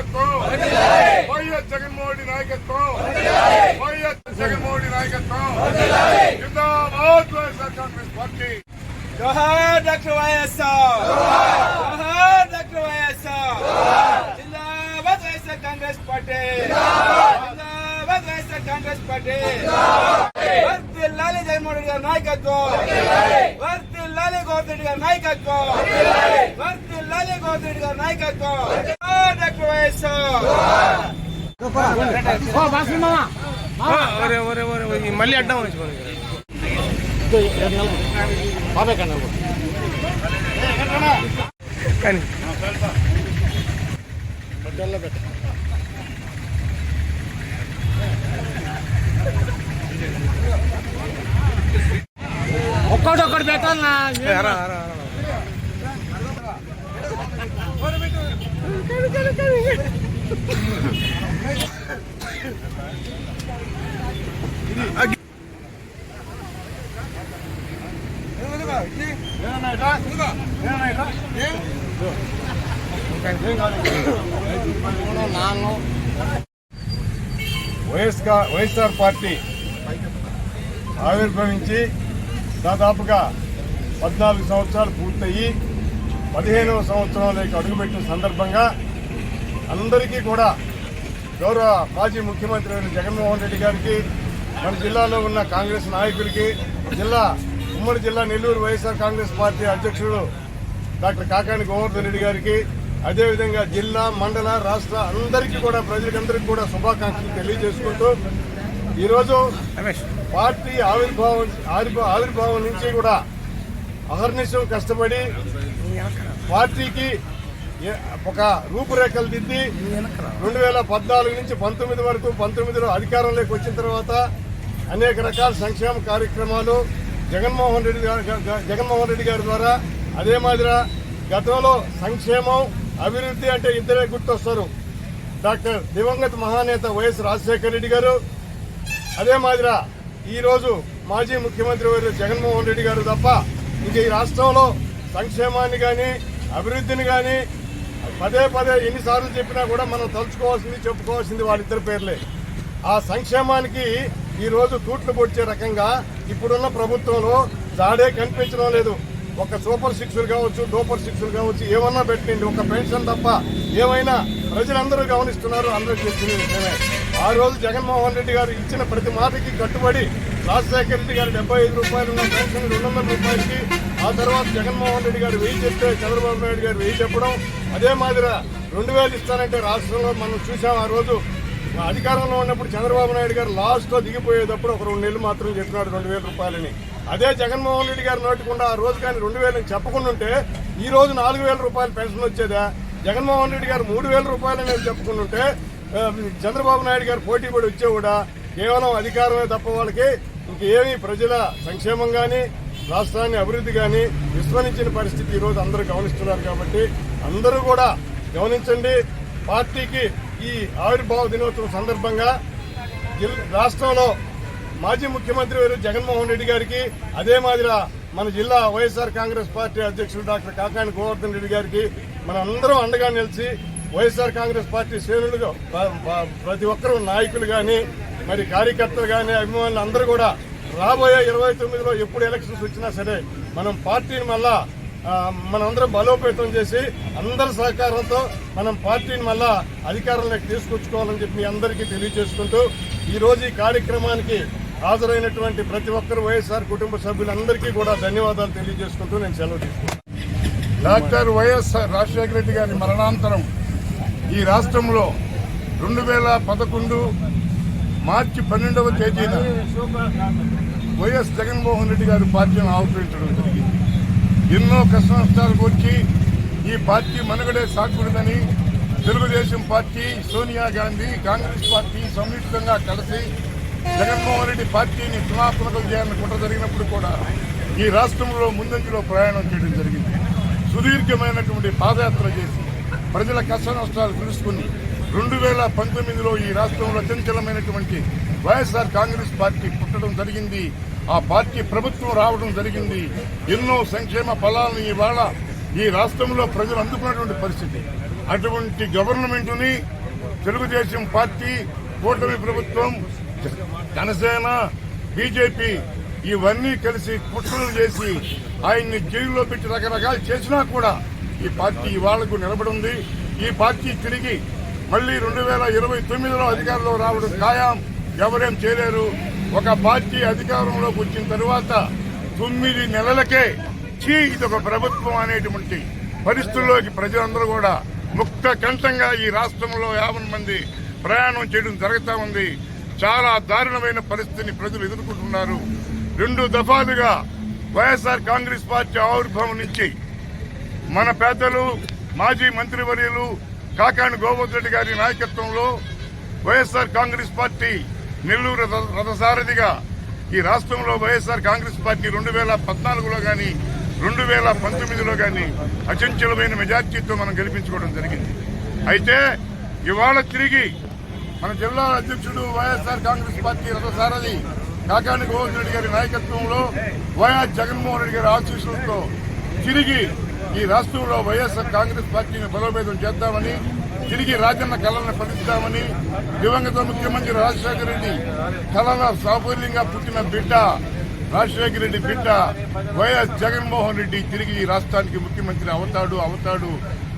నాయకత్వం వైఎస్ జగన్మోహన్ రెడ్డి నాయకత్వం వైఎస్ జగన్మోహన్ రెడ్డి నాయకత్వం జిందాబాద్ వైఎస్ఆర్ కాంగ్రెస్ పార్టీ జోహార్ డాక్టర్ వైఎస్ఆర్ జోహార్ డాక్టర్ వైఎస్ఆర్ జిందాబాద్ వైఎస్ఆర్ కాంగ్రెస్ పార్టీ జిందాబాద్ వైఎస్ఆర్ కాంగ్రెస్ పార్టీ వర్తిల్లాలి జగన్మోహన్ రెడ్డి గారి నాయకత్వం వర్తిల్లాలి గోవర్ధన్ రెడ్డి గారి నాయకత్వం వర్తిల్లాలి గోవర్ధన్ రెడ్డి గారి నాయకత్వం మళ్ళీ అడ్డం. కానీ. ఒక్కడొక్కడు పెట్టాలన్నా వైఎస్ఆర్ వైఎస్ఆర్ పార్టీ ఆవిర్భవించి దాదాపుగా పద్నాలుగు సంవత్సరాలు పూర్తయి పదిహేనవ సంవత్సరంలోకి అడుగుపెట్టిన సందర్భంగా అందరికీ కూడా గౌరవ మాజీ ముఖ్యమంత్రి అయిన జగన్మోహన్ రెడ్డి గారికి మన జిల్లాలో ఉన్న కాంగ్రెస్ నాయకులకి జిల్లా ఉమ్మడి జిల్లా నెల్లూరు వైఎస్ఆర్ కాంగ్రెస్ పార్టీ అధ్యక్షుడు డాక్టర్ కాకాని గోవర్ధన్ రెడ్డి గారికి అదేవిధంగా జిల్లా మండల రాష్ట్ర అందరికీ కూడా ప్రజలకందరికీ కూడా శుభాకాంక్షలు తెలియజేసుకుంటూ ఈరోజు పార్టీ ఆవిర్భావం ఆవిర్భా- ఆవిర్భావం నుంచి కూడా అహర్నిశం కష్టపడి పార్టీకి ఒక రూపురేఖలు దిద్ది రెండు వేల పద్నాలుగు నుంచి పంతొమ్మిది వరకు పంతొమ్మిదిలో అధికారంలోకి వచ్చిన తర్వాత అనేక రకాల సంక్షేమ కార్యక్రమాలు జగన్మోహన్ రెడ్డి గారి జగన్మోహన్ రెడ్డి గారి ద్వారా అదే మాదిర గతంలో సంక్షేమం అభివృద్ధి అంటే ఇద్దరే గుర్తొస్తారు. డాక్టర్ దివంగత మహానేత వైఎస్ రాజశేఖర రెడ్డి గారు అదే మాదిరి ఈరోజు మాజీ ముఖ్యమంత్రి వారు జగన్మోహన్ రెడ్డి గారు తప్ప ఇంక ఈ రాష్ట్రంలో సంక్షేమాన్ని కానీ అభివృద్ధిని కానీ పదే పదే ఎన్నిసార్లు చెప్పినా కూడా మనం తలుచుకోవాల్సింది చెప్పుకోవాల్సింది వాళ్ళిద్దరి పేర్లే. ఆ సంక్షేమానికి ఈరోజు తూట్లు పొడిచే రకంగా ఇప్పుడున్న ప్రభుత్వంలో జాడే కనిపించడం లేదు. ఒక సూపర్ సిక్స్లు కావచ్చు డూపర్ సిక్స్లు కావచ్చు ఏమన్నా పెట్టండి. ఒక పెన్షన్ తప్ప ఏమైనా ప్రజలందరూ గమనిస్తున్నారు అందరూ చేసిన విషయమే. ఆ రోజు జగన్మోహన్ రెడ్డి గారు ఇచ్చిన ప్రతి మాటకి కట్టుబడి రాజశేఖర రెడ్డి గారు డెబ్బై ఐదు రూపాయలు ఉన్న పెన్షన్ రెండు వందల రూపాయలకి. ఆ తర్వాత జగన్మోహన్ రెడ్డి గారు వెయ్యి చెప్తే చంద్రబాబు నాయుడు గారు వెయ్యి చెప్పడం. అదే మాదిరి రెండు వేలు ఇస్తానంటే రాష్ట్రంలో మనం చూసాం ఆ రోజు. అధికారంలో ఉన్నప్పుడు చంద్రబాబు నాయుడు గారు లాస్ట్లో దిగిపోయేటప్పుడు ఒక రెండు నెలలు మాత్రం చెప్పినాడు రెండు వేల రూపాయలని. అదే జగన్మోహన్ రెడ్డి గారు నోటికుండా ఆ రోజు కానీ రెండు వేలని చెప్పకుండా ఉంటే ఈ రోజు నాలుగు వేల రూపాయలు పెన్షన్ వచ్చేదా? జగన్మోహన్ రెడ్డి గారు మూడు వేల రూపాయలని చెప్పుకుంటుంటే చంద్రబాబు నాయుడు గారు పోటీ పడి వచ్చే కూడా కేవలం అధికారమే తప్ప వాళ్ళకి ఇంకేమి ప్రజల సంక్షేమం కానీ రాష్ట్రాన్ని అభివృద్ధి కానీ విస్మరించిన పరిస్థితి ఈ రోజు అందరూ గమనిస్తున్నారు కాబట్టి అందరూ కూడా గమనించండి. పార్టీకి ఈ ఆవిర్భావ దినోత్సవం సందర్భంగా జిల్- రాష్ట్రంలో మాజీ ముఖ్యమంత్రి వారు జగన్మోహన్ రెడ్డి గారికి అదే మాదిర మన జిల్లా వైఎస్ఆర్ కాంగ్రెస్ పార్టీ అధ్యక్షుడు డాక్టర్ కాకాని గోవర్ధన్ రెడ్డి గారికి మన అందరం అండగా నిలిచి వైఎస్ఆర్ కాంగ్రెస్ పార్టీ శ్రేణులుగా ప్రతి ఒక్కరూ నాయకులు కానీ మరి కార్యకర్తలు కానీ అభిమానులు అందరూ కూడా రాబోయే ఇరవై తొమ్మిదిలో ఎప్పుడు ఎలక్షన్స్ వచ్చినా సరే మనం పార్టీని మళ్ళా మనందరం బలోపేతం చేసి అందరి సహకారంతో మనం పార్టీని మళ్ళా అధికారంలోకి తీసుకొచ్చుకోవాలని చెప్పి మీ అందరికీ తెలియజేసుకుంటూ ఈరోజు ఈ కార్యక్రమానికి హాజరైనటువంటి ప్రతి ఒక్కరు వైఎస్ఆర్ కుటుంబ సభ్యులందరికీ కూడా ధన్యవాదాలు తెలియజేసుకుంటూ నేను సెలవు తీసుకుంటాను డాక్టర్ వైఎస్ఆర్ రాజశేఖర రెడ్డి గారి మరణాంతరం ఈ రాష్ట్రంలో రెండు వేల పదకొండు మార్చి పన్నెండవ తేదీన వైఎస్ జగన్మోహన్ రెడ్డి గారి పార్టీని ఆహ్వానించడం జరిగింది. ఎన్నో కష్ట నష్టాలకు వచ్చి ఈ పార్టీ మనుగడే సాగుతుందని తెలుగుదేశం పార్టీ సోనియా గాంధీ కాంగ్రెస్ పార్టీ సంయుక్తంగా కలిసి జగన్మోహన్ రెడ్డి పార్టీని తునాతునకలు చేయాలని కుట్ర జరిగినప్పుడు కూడా ఈ రాష్ట్రంలో ముందంజలో ప్రయాణం చేయడం జరిగింది. సుదీర్ఘమైనటువంటి పాదయాత్ర చేసి ప్రజల కష్ట నష్టాలు తెలుసుకుని రెండు వేల పంతొమ్మిదిలో ఈ రాష్ట్రంలో అత్యంచలమైనటువంటి వైఎస్ఆర్ కాంగ్రెస్ పార్టీ పుట్టడం జరిగింది. ఆ పార్టీ ప్రభుత్వం రావడం జరిగింది. ఎన్నో సంక్షేమ ఫలాలను ఇవాళ ఈ రాష్ట్రంలో ప్రజలు అందుకున్నటువంటి పరిస్థితి. అటువంటి గవర్నమెంట్ని తెలుగుదేశం పార్టీ కూటమి ప్రభుత్వం జనసేన బీజేపీ ఇవన్నీ కలిసి కుట్రలు చేసి ఆయన్ని జైల్లో పెట్టి రకరకాలు చేసినా కూడా ఈ పార్టీ వాళ్ళకు నిలబడి ఉంది. ఈ పార్టీ తిరిగి మళ్ళీ రెండు వేల ఇరవై తొమ్మిదిలో అధికారంలో రావడం ఖాయం. ఎవరేం చేయలేరు. ఒక పార్టీ అధికారంలోకి వచ్చిన తరువాత తొమ్మిది నెలలకే చీ ఇది ఒక ప్రభుత్వం అనేటువంటి పరిస్థితుల్లోకి ప్రజలందరూ కూడా ముక్త కంఠంగా ఈ రాష్ట్రంలో యాభై మంది ప్రయాణం చేయడం జరుగుతూ ఉంది. చాలా దారుణమైన పరిస్థితిని ప్రజలు ఎదుర్కొంటున్నారు. రెండు దఫాలుగా వైఎస్ఆర్ కాంగ్రెస్ పార్టీ ఆవిర్భావం నుంచి మన పెద్దలు మాజీ మంత్రివర్యులు కాకాని గోవర్ధరెడ్డి గారి నాయకత్వంలో వైఎస్ఆర్ కాంగ్రెస్ పార్టీ నెల్లూరు రథ- రథసారథిగా ఈ రాష్ట్రంలో వైఎస్ఆర్ కాంగ్రెస్ పార్టీ రెండు వేల పద్నాలుగులో గాని రెండు వేల పంతొమ్మిదిలో గాని అచంచలమైన మెజార్టీతో మనం గెలిపించుకోవడం జరిగింది. అయితే ఇవాళ తిరిగి మన జిల్లా అధ్యక్షుడు వైఎస్ఆర్ కాంగ్రెస్ పార్టీ రథసారథి కాకాని గోవర్ధరెడ్డి గారి నాయకత్వంలో వైఎస్ జగన్మోహన్ రెడ్డి గారి ఆశీస్సులతో తిరిగి ఈ రాష్ట్రంలో వైఎస్ఆర్ కాంగ్రెస్ పార్టీని బలోపేతం చేద్దామని తిరిగి రాజన్న కళలను ఫలిస్తామని దివంగత ముఖ్యమంత్రి రాజశేఖర రెడ్డి కళల సాఫల్యంగా పుట్టిన బిడ్డ రాజశేఖర రెడ్డి బిడ్డ వైఎస్ జగన్మోహన్ రెడ్డి తిరిగి ఈ రాష్ట్రానికి ముఖ్యమంత్రి అవుతాడు అవుతాడు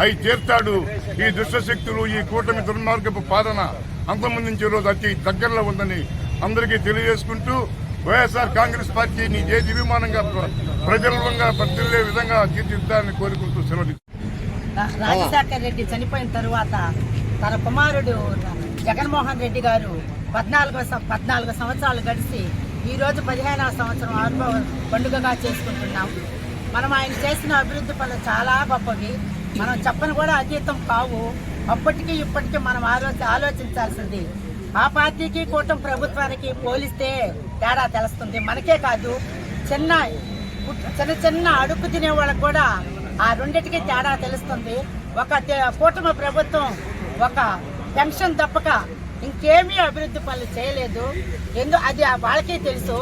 అయి తీర్తాడు ఈ దుష్టశక్తులు ఈ కూటమి దుర్మార్గపు పాలన అంతమందించే రోజు అతి దగ్గరలో ఉందని అందరికీ తెలియజేసుకుంటూ వైఎస్ఆర్ కాంగ్రెస్ పార్టీని ఏ విమానంగా ప్రజలంగా బతిల్లే విధంగా తీర్చిదిద్దాలని కోరుకుంటూ సెలవు రాజశేఖర్ రెడ్డి చనిపోయిన తరువాత తన కుమారుడు జగన్మోహన్ రెడ్డి గారు పద్నాలుగు పద్నాలుగు సంవత్సరాలు గడిచి ఈరోజు పదిహేనవ సంవత్సరం ఆవిర్భావ పండుగగా చేసుకుంటున్నాం. మనం ఆయన చేసిన అభివృద్ధి పనులు చాలా గొప్పవి. మనం చెప్పని కూడా అతీతం కావు. అప్పటికీ ఇప్పటికీ మనం ఆలోచ ఆలోచించాల్సింది ఆ పార్టీకి కూటమి ప్రభుత్వానికి పోలిస్తే తేడా తెలుస్తుంది. మనకే కాదు చిన్న చిన్న చిన్న అడుగు తినే వాళ్ళకు కూడా ఆ రెండింటికి తేడా తెలుస్తుంది. ఒక కూటమి ప్రభుత్వం ఒక పెన్షన్ తప్పక ఇంకేమీ అభివృద్ధి పనులు చేయలేదు. ఎందు అది వాళ్ళకి వాళ్ళకే తెలుసు.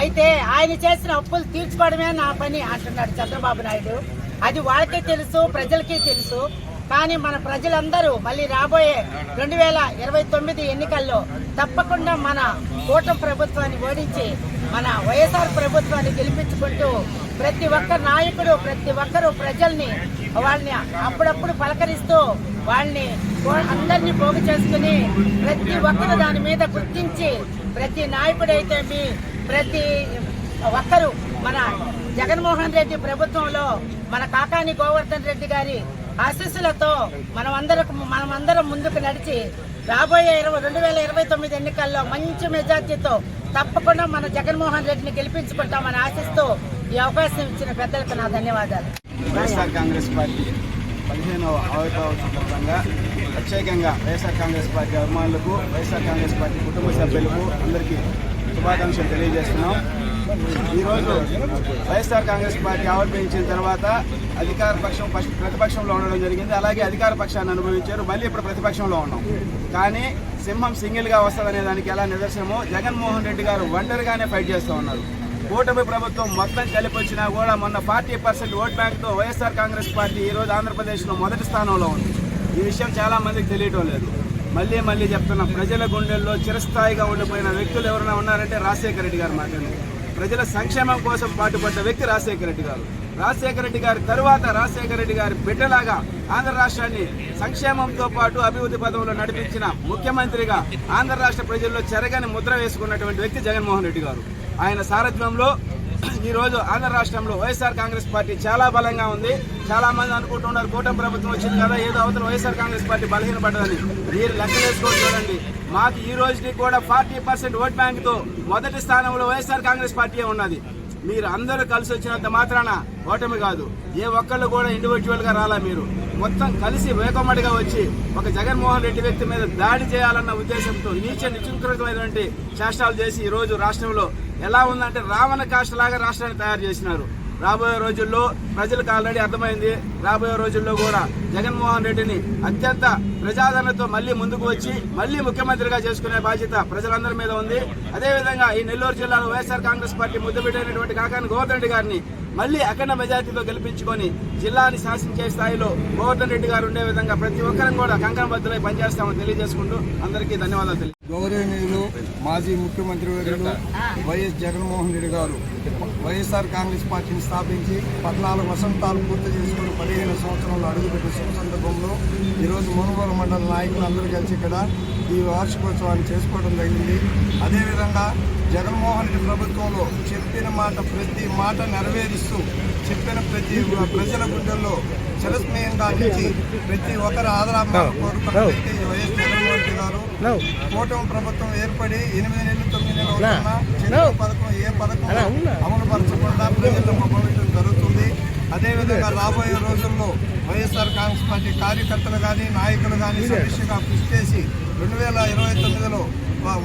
అయితే ఆయన చేసిన అప్పులు తీర్చుకోవడమే నా పని అంటున్నాడు చంద్రబాబు నాయుడు. అది వాళ్ళకే తెలుసు ప్రజలకి తెలుసు. కానీ మన ప్రజలందరూ మళ్ళీ రాబోయే రెండు వేల ఇరవై తొమ్మిది ఎన్నికల్లో తప్పకుండా మన కూటమి ప్రభుత్వాన్ని ఓడించి మన వైఎస్ఆర్ ప్రభుత్వాన్ని గెలిపించుకుంటూ ప్రతి ఒక్క నాయకుడు ప్రతి ఒక్కరూ ప్రజల్ని వాళ్ళని అప్పుడప్పుడు పలకరిస్తూ వాళ్ళని అందరినీ పోగు చేసుకుని ప్రతి ఒక్కరు దాని మీద గుర్తించి ప్రతి నాయకుడైతే మీ ప్రతి ఒక్కరు మన జగన్మోహన్ రెడ్డి ప్రభుత్వంలో మన కాకాని గోవర్ధన్ రెడ్డి గారి ఆశీస్సులతో మనమందరం మనమందరం ముందుకు నడిచి రాబోయే ఇరవై రెండు వేల ఇరవై తొమ్మిది ఎన్నికల్లో మంచి మెజార్టీతో తప్పకుండా మన జగన్మోహన్ రెడ్డిని గెలిపించుకుంటామని ఆశిస్తూ ఈ అవకాశం ఇచ్చిన పెద్దలకు నా ధన్యవాదాలు. వైఎస్ఆర్ కాంగ్రెస్ పార్టీ పదిహేనవ ఆవిర్భావ సందర్భంగా ప్రత్యేకంగా వైఎస్ఆర్ కాంగ్రెస్ పార్టీ అభిమానులకు వైఎస్ఆర్ కాంగ్రెస్ పార్టీ కుటుంబ సభ్యులకు అందరికీ శుభాకాంక్షలు తెలియజేస్తున్నాం. ఈరోజు వైఎస్ఆర్ కాంగ్రెస్ పార్టీ ఆవిర్భవించిన తర్వాత అధికార పక్షం ప్రతిపక్షంలో ఉండడం జరిగింది. అలాగే అధికార పక్షాన్ని అనుభవించారు. మళ్ళీ ఇప్పుడు ప్రతిపక్షంలో ఉన్నాం. కానీ సింహం సింగిల్గా వస్తుందనే దానికి ఎలా నిదర్శనమో జగన్మోహన్ రెడ్డి గారు ఒంటరిగానే ఫైట్ చేస్తూ ఉన్నారు. కూటమి ప్రభుత్వం మొత్తం కలిపి వచ్చినా కూడా మొన్న ఫార్టీ పర్సెంట్ ఓట్ బ్యాంక్తో వైఎస్ఆర్ కాంగ్రెస్ పార్టీ ఈరోజు ఆంధ్రప్రదేశ్లో మొదటి స్థానంలో ఉంది. ఈ విషయం చాలా మందికి తెలియటం లేదు. మళ్ళీ మళ్ళీ చెప్తున్నా ప్రజల గుండెల్లో చిరస్థాయిగా ఉండిపోయిన వ్యక్తులు ఎవరైనా ఉన్నారంటే రాజశేఖర రెడ్డి గారు మాత్రమే. ప్రజల సంక్షేమం కోసం పాటుపడ్డ వ్యక్తి రాజశేఖర రెడ్డి గారు. రాజశేఖర రెడ్డి గారి తరువాత రాజశేఖర రెడ్డి గారి బిడ్డలాగా ఆంధ్ర రాష్ట్రాన్ని సంక్షేమంతో పాటు అభివృద్ధి పదంలో నడిపించిన ముఖ్యమంత్రిగా ఆంధ్ర రాష్ట్ర ప్రజల్లో చెరగని ముద్ర వేసుకున్నటువంటి వ్యక్తి జగన్మోహన్ రెడ్డి గారు. ఆయన సారథ్యంలో ఈ రోజు ఆంధ్ర రాష్ట్రంలో వైఎస్ఆర్ కాంగ్రెస్ పార్టీ చాలా బలంగా ఉంది. చాలా మంది అనుకుంటున్నారు కూటమి ప్రభుత్వం వచ్చింది కదా ఏదో అవతల వైఎస్ఆర్ కాంగ్రెస్ పార్టీ బలహీనపడ్డదని. మీరు లెక్కలేసుకొని చూడండి. మాకు ఈ రోజుకి కూడా ఫార్టీ పర్సెంట్ ఓట్ బ్యాంక్తో మొదటి స్థానంలో వైఎస్ఆర్ కాంగ్రెస్ పార్టీ ఉన్నది. మీరు అందరూ కలిసి వచ్చినంత మాత్రాన ఓటమి కాదు. ఏ ఒక్కళ్ళు కూడా ఇండివిజువల్గా రాలా మీరు. మొత్తం కలిసి వేకమ్మడిగా వచ్చి ఒక జగన్మోహన్ రెడ్డి వ్యక్తి మీద దాడి చేయాలన్న ఉద్దేశంతో నీచ నిచుకృతమైనటువంటి చేష్టాలు చేసి ఈ రోజు రాష్ట్రంలో ఎలా ఉందంటే రావణ కాష్టలాగా రాష్ట్రాన్ని తయారు చేసినారు. రాబోయే రోజుల్లో ప్రజలకు ఆల్రెడీ అర్థమైంది. రాబోయే రోజుల్లో కూడా జగన్మోహన్ రెడ్డిని అత్యంత ప్రజాదరణతో మళ్ళీ ముందుకు వచ్చి మళ్ళీ ముఖ్యమంత్రిగా చేసుకునే బాధ్యత ప్రజలందరి మీద ఉంది. అదేవిధంగా ఈ నెల్లూరు జిల్లాలో వైఎస్ఆర్ కాంగ్రెస్ పార్టీ ముద్దుబిడ్డైనటువంటి కాకాని గోవర్ధన్ రెడ్డి గారిని మళ్ళీ అఖండ మెజార్టీతో గెలిపించుకొని జిల్లాని శాసించే స్థాయిలో గోవర్ధన్ రెడ్డి గారు ఉండే విధంగా ప్రతి ఒక్కరం కూడా కంకణబద్దులై పనిచేస్తామని తెలియజేసుకుంటూ అందరికీ ధన్యవాదాలు తెలియ గౌరవనీయులు మాజీ ముఖ్యమంత్రి వర్యులు వైఎస్ జగన్మోహన్ రెడ్డి గారు వైఎస్ఆర్ కాంగ్రెస్ పార్టీని స్థాపించి పద్నాలుగు వసంతాలు పూర్తి చేసుకుని పదిహేను సంవత్సరాలు అడుగుపెట్టిన సందర్భంలో ఈరోజు మునుగోలు మండల నాయకులు అందరూ కలిసి ఇక్కడ ఈ వార్షికోత్సవాన్ని చేసుకోవడం జరిగింది. అదేవిధంగా జగన్మోహన్ రెడ్డి ప్రభుత్వంలో చెప్పిన మాట ప్రతి మాట నెరవేరుస్తూ చెప్పిన ప్రతి ప్రజల గుండెల్లో చిరస్మయంగా నిలిచి ప్రతి ఒక్కరు ఆదరాభిమానం కోరుకున్నట్లయితే ఈ వైఎస్ జగన్మోహన్ రెడ్డి గారు. కూటమి ప్రభుత్వం ఏర్పడి ఎనిమిది నెలలు తొమ్మిది నెలలు పథకం ఏ పథకం అమలు పరచకుండా ప్రజల్లో పంపించడం జరుగుతుంది. అదేవిధంగా రాబోయే రోజుల్లో వైఎస్ఆర్ కాంగ్రెస్ పార్టీ కార్యకర్తలు కానీ నాయకులు కానీ సమీక్షగా కృషి చేసి రెండు వేల ఇరవై తొమ్మిదిలో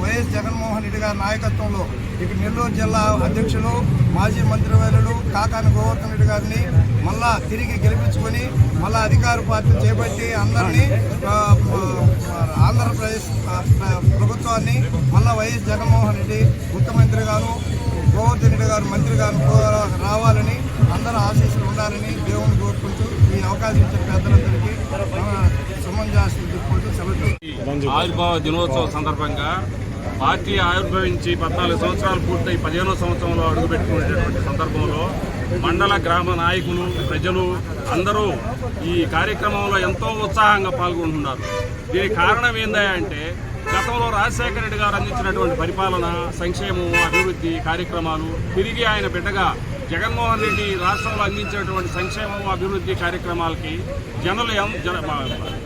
వైఎస్ జగన్మోహన్ రెడ్డి గారి నాయకత్వంలో ఇక్కడ నెల్లూరు జిల్లా అధ్యక్షులు మాజీ మంత్రివర్యులు కాకాని గోవర్ధన్ రెడ్డి గారిని మళ్ళా తిరిగి గెలిపించుకొని మళ్ళా అధికార పార్టీ చేపట్టి అందరినీ ఆంధ్రప్రదేశ్ ప్రభుత్వాన్ని మళ్ళా వైఎస్ జగన్మోహన్ రెడ్డి ముఖ్యమంత్రి గారు గోవర్ధన్ రెడ్డి గారు మంత్రి గారు రావాలని అందరూ ఆశీస్సులు ఉండాలని దేవుని కోరుకుంటూ ఈ అవకాశం ఇచ్చిన పెద్దలందరికీ ఆవిర్భావ దినోత్సవం సందర్భంగా పార్టీ ఆవిర్భవించి పద్నాలుగు సంవత్సరాలు పూర్తయి పదిహేనో సంవత్సరంలో అడుగుపెట్టుకునేటటువంటి సందర్భంలో మండల గ్రామ నాయకులు ప్రజలు అందరూ ఈ కార్యక్రమంలో ఎంతో ఉత్సాహంగా పాల్గొంటున్నారు. దీనికి కారణం ఏందంటే గతంలో రాజశేఖర రెడ్డి గారు అందించినటువంటి పరిపాలన సంక్షేమం అభివృద్ధి కార్యక్రమాలు తిరిగి ఆయన బిడ్డగా జగన్మోహన్ రెడ్డి రాష్ట్రంలో అందించినటువంటి సంక్షేమం అభివృద్ధి కార్యక్రమాలకి జనులు జన-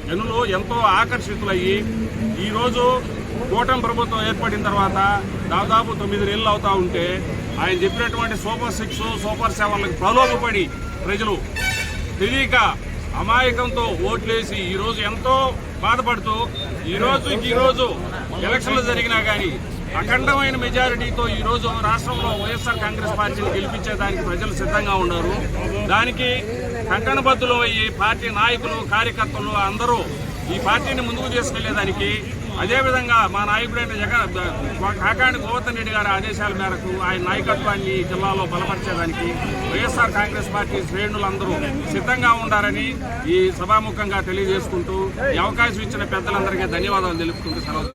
జనులు ఎంతో ఆకర్షితులయ్యి ఈరోజు కూటమి ప్రభుత్వం ఏర్పడిన తర్వాత దాదాపు తొమ్మిది నెలలు అవుతా ఉంటే ఆయన చెప్పినటువంటి సూపర్ సిక్స్ సూపర్ సెవెన్లకు ప్రలోభపడి ప్రజలు తెలియక అమాయకంతో ఓట్లేసి ఈరోజు ఎంతో బాధపడుతూ ఈరోజు ఈరోజు ఎలక్షన్లు జరిగినా కానీ అఖండమైన మెజారిటీతో ఈరోజు రాష్ట్రంలో వైఎస్ఆర్ కాంగ్రెస్ పార్టీని గెలిపించేదానికి ప్రజలు సిద్ధంగా ఉన్నారు. దానికి కంకణబద్దులు అయ్యి పార్టీ నాయకులు కార్యకర్తలు అందరూ ఈ పార్టీని ముందుకు తీసుకెళ్ళేదానికి అదేవిధంగా మా నాయకుడైన జగన్ కాకాని గోవర్ధన్ రెడ్డి గారి ఆదేశాల మేరకు ఆయన నాయకత్వాన్ని జిల్లాలో బలపరిచేదానికి వైఎస్ఆర్ కాంగ్రెస్ పార్టీ శ్రేణులందరూ సిద్ధంగా ఉండాలని ఈ సభాముఖంగా తెలియజేసుకుంటూ ఈ అవకాశం ఇచ్చిన పెద్దలందరికీ ధన్యవాదాలు తెలుపుకుంటూ సెలవు